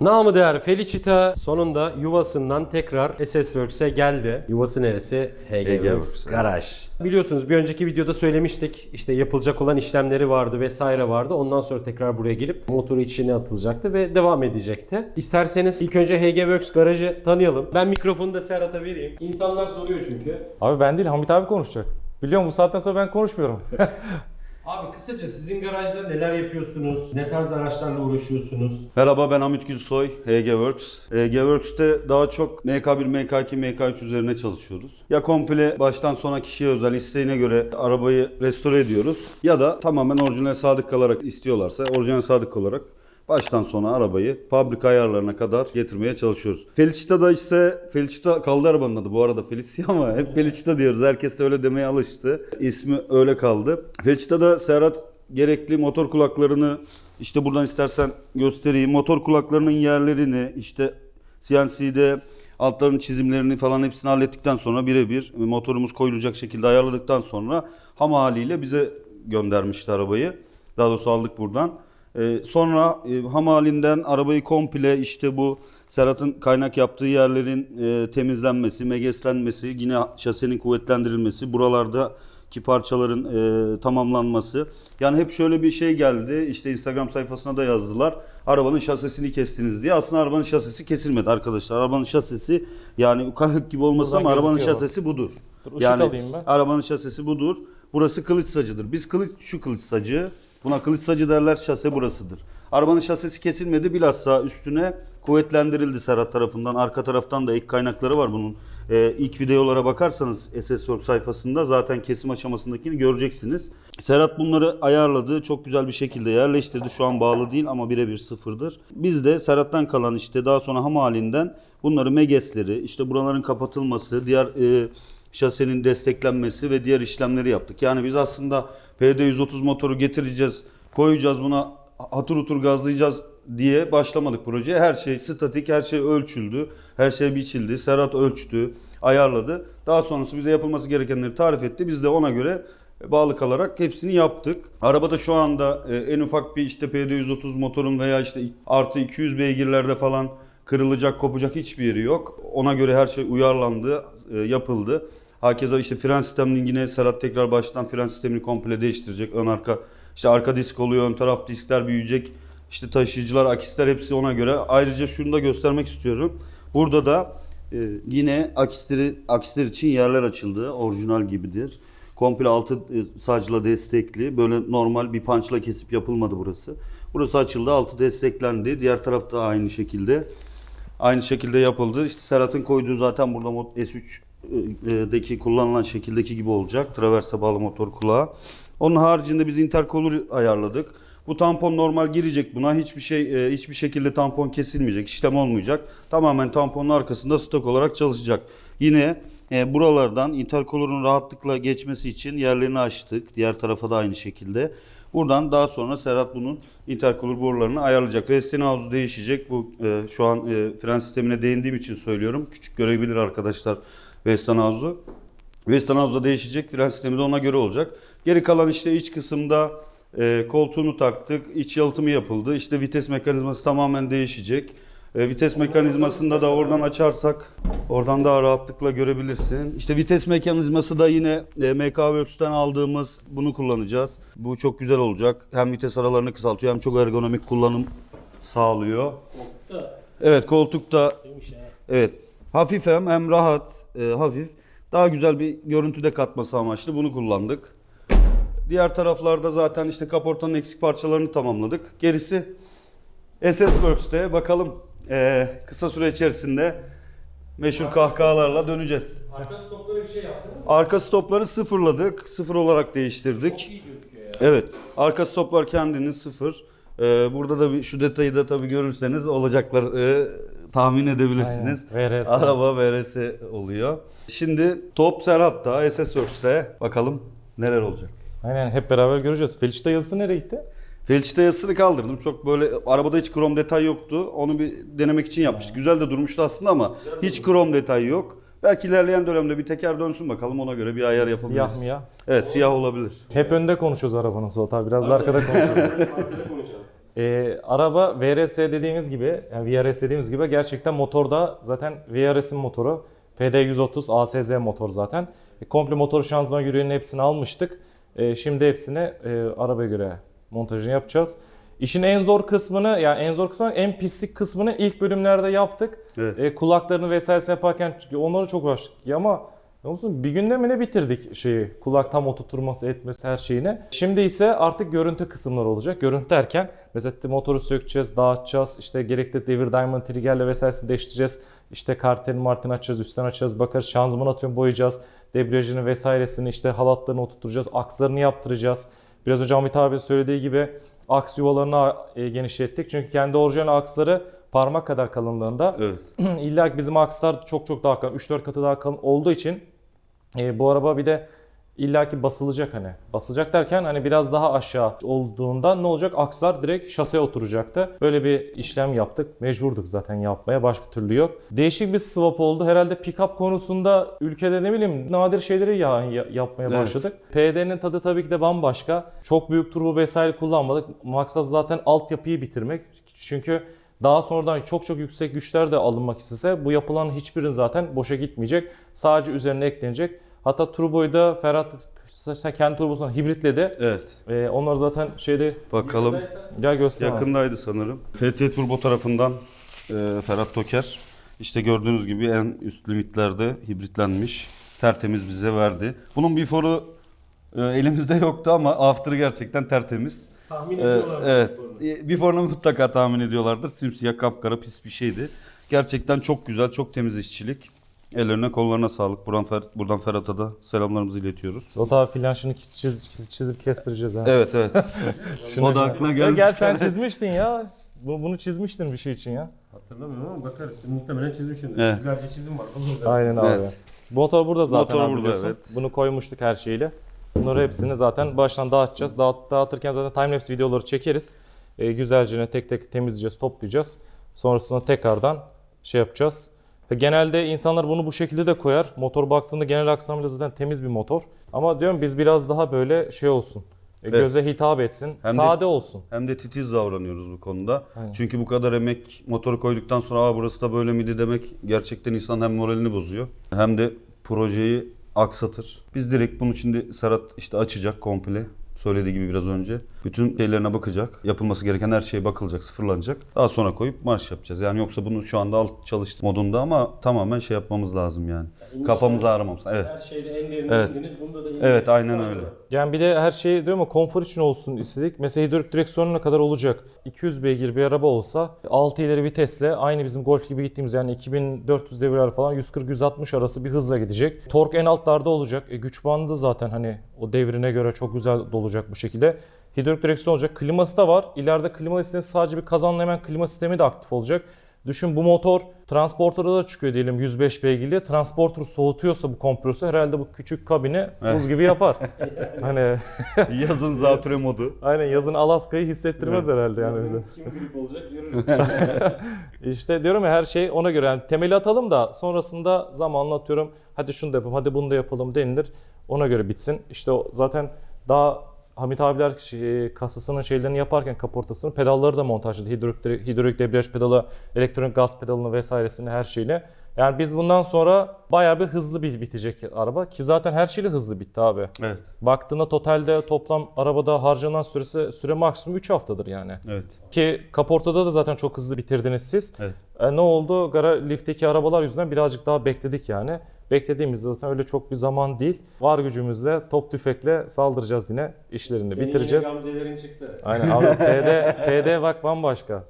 Namı değer Felicita sonunda yuvasından tekrar SS Works'e geldi. Yuvası neresi? HG Works Works, Garaj. Biliyorsunuz bir önceki videoda söylemiştik. İşte yapılacak olan işlemleri vardı vesaire vardı. Ondan sonra tekrar buraya gelip motoru içine atılacaktı ve devam edecekti. İsterseniz ilk önce HG Works Garaj'ı tanıyalım. Ben mikrofonu da Serhat'a vereyim. İnsanlar soruyor çünkü. Abi ben değil Hamit abi konuşacak. Biliyorum bu saatten sonra ben konuşmuyorum. Abi kısaca sizin garajda neler yapıyorsunuz? Ne tarz araçlarla uğraşıyorsunuz? Merhaba ben Hamit Gülsoy, HG Works. HG Works'te daha çok MK1, MK2, MK3 üzerine çalışıyoruz. Ya komple baştan sona kişiye özel isteğine göre arabayı restore ediyoruz ya da tamamen orijinal sadık kalarak istiyorlarsa orijinal sadık olarak baştan sona arabayı fabrika ayarlarına kadar getirmeye çalışıyoruz. Felicita'da işte Felicita kaldı arabanın adı bu arada Felicia ama hep Felicita diyoruz. Herkes de öyle demeye alıştı. İsmi öyle kaldı. Felicita'da Serhat gerekli motor kulaklarını işte buradan istersen göstereyim. Motor kulaklarının yerlerini işte CNC'de altların çizimlerini falan hepsini hallettikten sonra birebir motorumuz koyulacak şekilde ayarladıktan sonra ham haliyle bize göndermişti arabayı. Daha doğrusu aldık buradan. Ee, sonra e, ham halinden arabayı komple işte bu Serhat'ın kaynak yaptığı yerlerin e, temizlenmesi, megeslenmesi, yine şasenin kuvvetlendirilmesi, buralarda ki parçaların e, tamamlanması. Yani hep şöyle bir şey geldi. İşte Instagram sayfasına da yazdılar. Arabanın şasisini kestiniz diye. Aslında arabanın şasisi kesilmedi arkadaşlar. Arabanın şasisi yani ukarlık gibi Buradan ama arabanın şasisi budur. Dur, yani alayım ben. arabanın şasisi budur. Burası kılıç sacıdır. Biz kılıç şu kılıç sacı. Buna kılıç sacı derler. Şase burasıdır. Arabanın şasisi kesilmedi. Bilhassa üstüne kuvvetlendirildi Serhat tarafından. Arka taraftan da ek kaynakları var bunun. Ee, ilk videolara bakarsanız SS Works sayfasında zaten kesim aşamasındakini göreceksiniz. Serhat bunları ayarladı. Çok güzel bir şekilde yerleştirdi. Şu an bağlı değil ama birebir sıfırdır. Biz de Serhat'tan kalan işte daha sonra ham halinden bunları megesleri, işte buraların kapatılması, diğer e, şasenin desteklenmesi ve diğer işlemleri yaptık. Yani biz aslında PD130 motoru getireceğiz, koyacağız buna hatır hutur gazlayacağız diye başlamadık projeye. Her şey statik, her şey ölçüldü, her şey biçildi. Serhat ölçtü, ayarladı. Daha sonrası bize yapılması gerekenleri tarif etti. Biz de ona göre bağlı kalarak hepsini yaptık. Arabada şu anda e, en ufak bir işte PD130 motorun veya işte artı 200 beygirlerde falan kırılacak, kopacak hiçbir yeri yok. Ona göre her şey uyarlandı, e, yapıldı. Hakeza işte fren sisteminin yine Serhat tekrar baştan fren sistemini komple değiştirecek. Ön arka işte arka disk oluyor, ön taraf diskler büyüyecek. İşte taşıyıcılar, akisler hepsi ona göre. Ayrıca şunu da göstermek istiyorum. Burada da e, yine akisleri, akisler için yerler açıldı. Orijinal gibidir. Komple altı e, sacla destekli. Böyle normal bir pançla kesip yapılmadı burası. Burası açıldı, altı desteklendi. Diğer tarafta aynı şekilde. Aynı şekilde yapıldı. İşte Serhat'ın koyduğu zaten burada mod S3 e, e, deki kullanılan şekildeki gibi olacak. Traverse bağlı motor kulağı. Onun haricinde biz intercooler ayarladık. Bu tampon normal girecek buna. Hiçbir şey e, hiçbir şekilde tampon kesilmeyecek, işlem olmayacak. Tamamen tamponun arkasında stok olarak çalışacak. Yine buralardan intercooler'ın rahatlıkla geçmesi için yerlerini açtık. Diğer tarafa da aynı şekilde. Buradan daha sonra Serhat bunun intercooler borularını ayarlayacak. Restin havuzu değişecek. Bu şu an fren sistemine değindiğim için söylüyorum. Küçük görebilir arkadaşlar Westinghouse'u. Westinghouse'da değişecek. Fren sistemi de ona göre olacak. Geri kalan işte iç kısımda e, koltuğunu taktık. iç yalıtımı yapıldı. İşte vites mekanizması tamamen değişecek. E, vites mekanizmasında da oradan açarsak oradan daha rahatlıkla görebilirsin. İşte vites mekanizması da yine e, MK Works'ten aldığımız bunu kullanacağız. Bu çok güzel olacak. Hem vites aralarını kısaltıyor hem çok ergonomik kullanım sağlıyor. Evet koltukta evet hafif hem, hem rahat e, hafif daha güzel bir görüntüde katması amaçlı bunu kullandık. Diğer taraflarda zaten işte kaportanın eksik parçalarını tamamladık. Gerisi SS Works'te bakalım eee, kısa süre içerisinde meşhur kahkahalarla döneceğiz. Arka stoplara bir şey yaptınız mı? Arka stopları sıfırladık. Sıfır olarak değiştirdik. iyi gözüküyor ya. Evet. Arka stoplar kendinin sıfır. Eee, burada da bir, şu detayı da tabii görürseniz olacaklar eee, tahmin edebilirsiniz. Aynen, VRS. Araba VRS oluyor. Şimdi top Serhat'ta SS Works'te bakalım neler olacak. Aynen hep beraber göreceğiz. Felicita yazısı nereye gitti? Felçite yazısını kaldırdım. Çok böyle arabada hiç krom detay yoktu. Onu bir denemek için yapmış. Güzel de durmuştu aslında ama hiç krom detay yok. Belki ilerleyen dönemde bir teker dönsün bakalım ona göre bir ayar yapabiliriz. Siyah mı ya? Evet siyah olabilir. Hep önde konuşuyoruz arabanın Suat abi. Biraz da arkada konuşuyoruz. Ee, araba VRS dediğimiz gibi, yani VRS dediğimiz gibi gerçekten motorda zaten VRS'in motoru. PD130 ASZ motor zaten. E, komple motor şanzıman yüreğinin hepsini almıştık. E, şimdi hepsini e, arabaya göre montajını yapacağız. İşin en zor kısmını yani en zor kısmını en pislik kısmını ilk bölümlerde yaptık. Evet. E, kulaklarını vesaire yaparken çünkü onları çok uğraştık. Ama ne olsun bir günde mi ne bitirdik şeyi kulak tam oturtması etmesi her şeyini. Şimdi ise artık görüntü kısımları olacak. Görüntü derken mesela motoru sökeceğiz, dağıtacağız. işte gerekli devir diamond triggerle vesairesini değiştireceğiz. İşte kartelini martini açacağız, üstten açacağız, bakarız. Şanzıman atıyorum boyayacağız. Debriyajını vesairesini işte halatlarını oturtacağız. Akslarını yaptıracağız. Biraz önce Ahmet abi söylediği gibi aks yuvalarını e, genişlettik. Çünkü kendi orijinal aksları parmak kadar kalınlığında. Evet. İlla bizim akslar çok çok daha kalın, 3-4 katı daha kalın olduğu için e, bu araba bir de illaki basılacak hani. Basılacak derken hani biraz daha aşağı olduğunda ne olacak? Akslar direkt şaseye oturacaktı. Böyle bir işlem yaptık. Mecburduk zaten yapmaya. Başka türlü yok. Değişik bir swap oldu. Herhalde pick-up konusunda ülkede ne bileyim nadir şeyleri ya, ya- yapmaya Evet. başladık. PD'nin tadı tabii ki de bambaşka. Çok büyük turbo vesaire kullanmadık. Maksat zaten altyapıyı bitirmek. Çünkü daha sonradan çok çok yüksek güçler de alınmak istese bu yapılan hiçbirin zaten boşa gitmeyecek. Sadece üzerine eklenecek. Hatta turboyu da Ferhat sen kendi turbosunu hibritledi. Evet. Ee, onlar zaten şeyde Bakalım. gel göster. abi. Yakındaydı sanırım. FT Turbo tarafından e, Ferhat Toker. İşte gördüğünüz gibi en üst limitlerde hibritlenmiş. Tertemiz bize verdi. Bunun before'u e, elimizde yoktu ama after'ı gerçekten tertemiz. Tahmin Ee, ediyorlar. evet. E, Before'unu mutlaka tahmin ediyorlardır. Simsiyah kapkara pis bir şeydi. Gerçekten çok güzel, çok temiz işçilik. Ellerine kollarına sağlık. Buradan, Fer, buradan Ferhat'a da selamlarımızı iletiyoruz. O tabi flanşını çiz, çiz- çizip kestireceğiz ha. Evet evet. Şunu- o da aklına Ya gelmiş. gel sen çizmiştin ya. Bu- Bunu çizmiştin bir şey için ya. Hatırlamıyorum ama bakarız. Muhtemelen çizmişimdir. Evet. Yüzlerce çizim var. Aynen abi. Evet. Motor burada zaten Motor burada, evet. Bunu koymuştuk her şeyle. Bunları hepsini zaten baştan dağıtacağız. Dağıt, dağıtırken zaten timelapse videoları çekeriz. Ee, güzelce tek tek temizleyeceğiz, toplayacağız. Sonrasında tekrardan şey yapacağız. Ve Genelde insanlar bunu bu şekilde de koyar. Motor baktığında genel aksamıyla zaten temiz bir motor. Ama diyorum biz biraz daha böyle şey olsun. E, Evet. Göze hitap etsin. Hem de- sade olsun. Hem de titiz davranıyoruz bu konuda. Aynen. Çünkü bu kadar emek motoru koyduktan sonra Aa, burası da böyle miydi demek gerçekten insan hem moralini bozuyor hem de projeyi aksatır. Biz direkt bunu şimdi Serhat işte açacak komple. Söylediği gibi biraz önce. Bütün şeylerine bakacak. Yapılması gereken her şeye bakılacak, sıfırlanacak. Daha sonra koyup marş yapacağız. Yani yoksa bunu şu anda alt çalıştı modunda ama tamamen şey yapmamız lazım yani. Kafamızı ağrımamız. Evet. Her şeyde en derine Evet. indiniz. Bunda da Evet aynen öyle. Yani bir de her şey diyorum ama konfor için olsun istedik. Mesela hidrolik direksiyonu ne kadar olacak? 200 beygir bir araba olsa 6 ileri vitesle aynı bizim Golf gibi gittiğimiz yani 2400 devirler falan 140-160 arası bir hızla gidecek. Tork en altlarda olacak. E, güç bandı zaten hani o devrine göre çok güzel dolacak bu şekilde. Hidrolik direksiyon olacak. Kliması da var. İleride klima listesi sadece bir kazanla hemen klima sistemi de aktif olacak. Düşün bu motor transporterda da çıkıyor diyelim 105 beygirli. Transporter soğutuyorsa bu kompresör herhalde bu küçük kabini buz gibi yapar. hani Yazın zatüre modu. aynen yazın Alaska'yı hissettirmez herhalde yani bize. Kim olacak görürüz. İşte diyorum ya her şey ona göre yani temeli atalım da sonrasında zamanla atıyorum hadi şunu da yapalım hadi bunu da yapalım denilir. Ona göre bitsin. İşte o zaten daha Hamit abiler şey, kasasının şeylerini yaparken kaportasını pedalları da montajladı. Hidrolik, hidrolik debriyaj pedalı, elektronik gaz pedalını vesairesini her şeyle. Yani biz bundan sonra bayağı bir hızlı bir bitecek araba ki zaten her şeyle hızlı bitti abi. Evet. Baktığında totalde toplam arabada harcanan süresi süre maksimum 3 haftadır yani. Evet. Ki kaportada da zaten çok hızlı bitirdiniz siz. Evet. E, ne oldu? Gara liftteki arabalar yüzünden birazcık daha bekledik yani. Beklediğimizde zaten öyle çok bir zaman değil. Var gücümüzle top tüfekle saldıracağız yine. işlerini Senin bitireceğiz. yine gamzelerin çıktı. Aynen abi PD, PD bak bambaşka.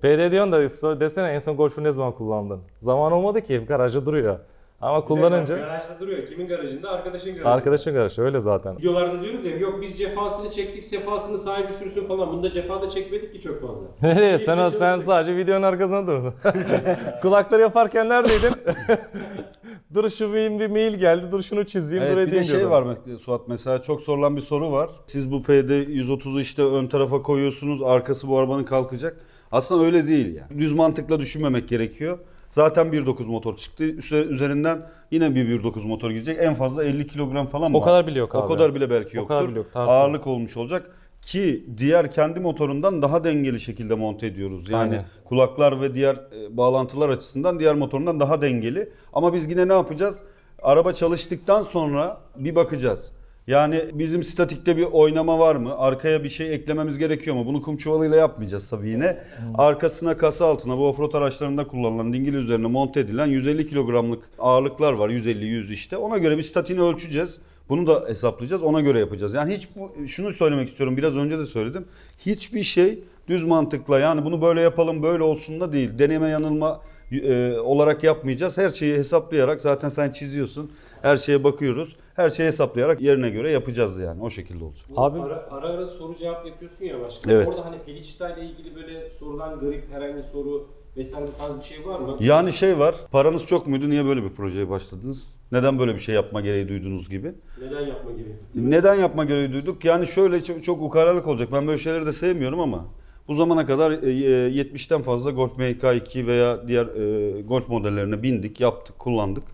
PD diyorsun da desene en son golfü ne zaman kullandın? Zaman olmadı ki garajda duruyor. Ama kullanınca Garajda duruyor. Kimin garajında? Arkadaşın garajında. arkadaşın garajı öyle zaten. Videolarda diyoruz ya yok biz cefasını çektik sefasını sahibi sürsün falan. Bunda cefa da çekmedik ki çok fazla. Nereye? Sen, sen sadece videonun arkasında durdun. Kulakları yaparken neredeydin? Dur şu bir, bir mail geldi. Dur şunu çizeyim. dur Evet, bir edeyim de şey var Suat mesela çok sorulan bir soru var. Siz bu PD 130'u işte ön tarafa koyuyorsunuz. Arkası bu arabanın kalkacak. Aslında öyle değil yani. Düz mantıkla düşünmemek gerekiyor. Zaten 1.9 motor çıktı. Üzerinden yine bir 1.9 motor gidecek. En fazla 50 kilogram falan O var. kadar bile yok O abi. kadar bile belki O yoktur. kadar bile yok. Ağırlık olmuş olacak. Ki diğer kendi motorundan daha dengeli şekilde monte ediyoruz. Yani Aynen. kulaklar ve diğer e, bağlantılar açısından diğer motorundan daha dengeli. Ama biz yine ne yapacağız? Araba çalıştıktan sonra bir bakacağız. Yani bizim statikte bir oynama var mı? Arkaya bir şey eklememiz gerekiyor mu? Bunu kum çuvalıyla yapmayacağız tabii yine. Arkasına kasa altına bu offroad araçlarında kullanılan dingil üzerine monte edilen 150 kilogramlık ağırlıklar var. 150-100 işte. Ona göre bir statiğini ölçeceğiz. Bunu da hesaplayacağız. Ona göre yapacağız. Yani hiç bu, şunu söylemek istiyorum. Biraz önce de söyledim. Hiçbir şey düz mantıkla yani bunu böyle yapalım böyle olsun da değil. Deneme yanılma e, olarak yapmayacağız. Her şeyi hesaplayarak zaten sen çiziyorsun. Her şeye bakıyoruz. Her şeyi hesaplayarak yerine göre yapacağız yani. O şekilde olacak. Abi- ara, ara ara soru cevap yapıyorsun ya başka. Evet. Orada hani Felicita ile ilgili böyle sorulan garip herhangi soru vesaire bu tarz bir şey var mı? Yani şey var. Paranız çok muydu? Niye böyle bir projeye başladınız? Neden böyle bir şey yapma gereği duydunuz gibi? Neden yapma gerekiyor? Neden yapma gereği duyduk? Yani şöyle çok, çok ukalalık olacak. Ben böyle şeyleri de sevmiyorum ama bu zamana kadar e, e, 70'ten fazla Golf MK2 veya diğer e, Golf modellerine bindik, yaptık, kullandık.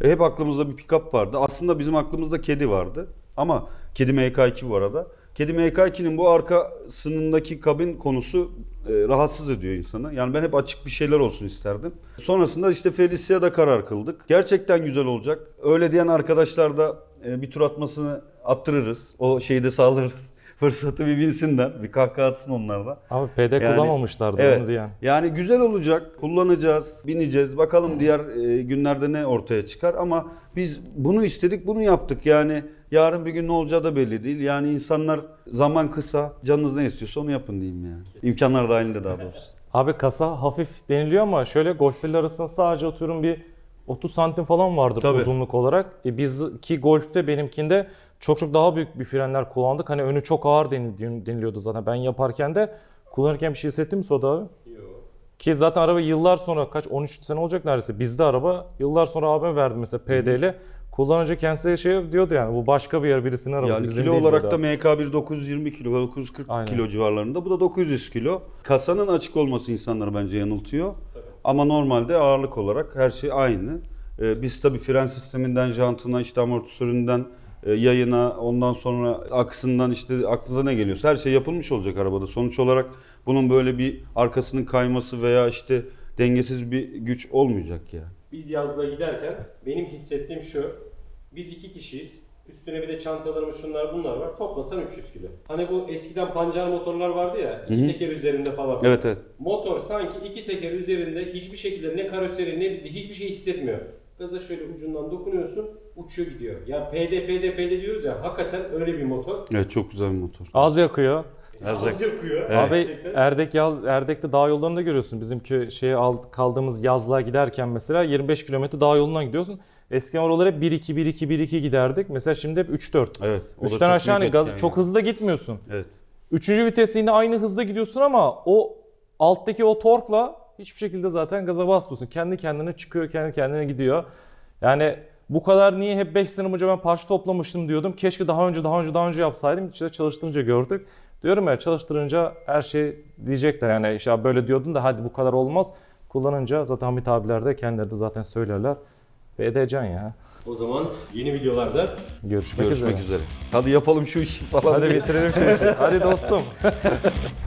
E, hep aklımızda bir pick-up vardı. Aslında bizim aklımızda kedi vardı. Ama kedi MK2 bu arada. Kedi MK2'nin bu arkasındaki kabin konusu e, rahatsız ediyor insanı. Yani ben hep açık bir şeyler olsun isterdim. Sonrasında işte Felicia'da karar kıldık. Gerçekten güzel olacak. Öyle diyen arkadaşlar da e, bir tur atmasını attırırız. O şeyi de sağlarız. Fırsatı bir bilsinler. Bir kahkaha atsın onlar da. Abi PD Yani- kullanmamışlardı Evet. onu diyen. Yani güzel olacak. Kullanacağız, bineceğiz. Bakalım diğer e, günlerde ne ortaya çıkar ama biz bunu istedik, bunu yaptık. Yani yarın bir gün ne olacağı da belli değil. Yani insanlar zaman kısa, canınız ne istiyorsa onu yapın diyeyim yani. İmkanlar dahilinde daha doğrusu. Abi kasa hafif deniliyor ama şöyle golfler arasında sadece atıyorum bir 30 santim falan vardır Tabii. uzunluk olarak. E biz ki golfte benimkinde çok çok daha büyük bir frenler kullandık. Hani önü çok ağır denil- deniliyordu zaten ben yaparken de. Kullanırken bir şey hissettin mi Soda abi? Ki zaten araba yıllar sonra kaç 13 sene olacak neredeyse. Bizde araba yıllar sonra abime verdi mesela PD ile. Kullanınca kendisi şey diyordu yani bu başka bir yer birisinin arabası. Yani bizim kilo değil olarak da abi. MK1 920 kilo, 940 Aynen. kilo civarlarında. Bu da 900 kilo. Kasanın açık olması insanları bence yanıltıyor. Ama normalde ağırlık olarak her şey aynı. Ee, biz tabii fren sisteminden, jantına, işte amortisöründen, e, yayına, ondan sonra aksından işte aklınıza ne geliyorsa her şey yapılmış olacak arabada. Sonuç olarak bunun böyle bir arkasının kayması veya işte dengesiz bir güç olmayacak yani. Biz yazlığa giderken benim hissettiğim şu. Biz iki kişiyiz. Üstüne bir de çantalarımız şunlar bunlar var. Toplasan 300 kilo. Hani bu eskiden pancar motorlar vardı ya. iki teker üzerinde falan. Evet evet. Motor sanki iki teker üzerinde hiçbir şekilde ne karoseri ne bizi hiçbir şey hissetmiyor. Gaza şöyle ucundan dokunuyorsun uçuyor gidiyor. Ya PD PD PD diyoruz ya hakikaten öyle bir motor. Evet çok güzel bir motor. Az yakıyor. Az yakıyor. Abi Gerçekten. Erdek yaz Erdek'te dağ yollarında görüyorsun. Bizimki şeye al, kaldığımız yazlığa giderken mesela 25 kilometre dağ yolundan gidiyorsun. Eskiden oralara hep 1 2 1 2 1 2 giderdik. Mesela şimdi hep 3 4. Evet. o da Üçten çok aşağı hani büyük gaz, etken çok yani. hızlı da gitmiyorsun. Evet. Üçüncü viteste yine aynı hızda gidiyorsun ama o alttaki o torkla hiçbir şekilde zaten gaza basmıyorsun. Kendi kendine çıkıyor, kendi kendine gidiyor. Yani bu kadar niye hep 5 sene önce ben parça toplamıştım diyordum. Keşke daha önce daha önce daha önce yapsaydım. İşte çalıştırınca gördük. Diyorum ya çalıştırınca her şey diyecekler yani işte böyle diyordun da hadi bu kadar olmaz. Kullanınca zaten Hamit abiler de kendileri de zaten söylerler. Ve edeceksin ya. O zaman yeni videolarda Görüşmek, Görüşmek üzere. üzere. Hadi yapalım şu işi falan. Hadi bitirelim şu işi. Hadi dostum.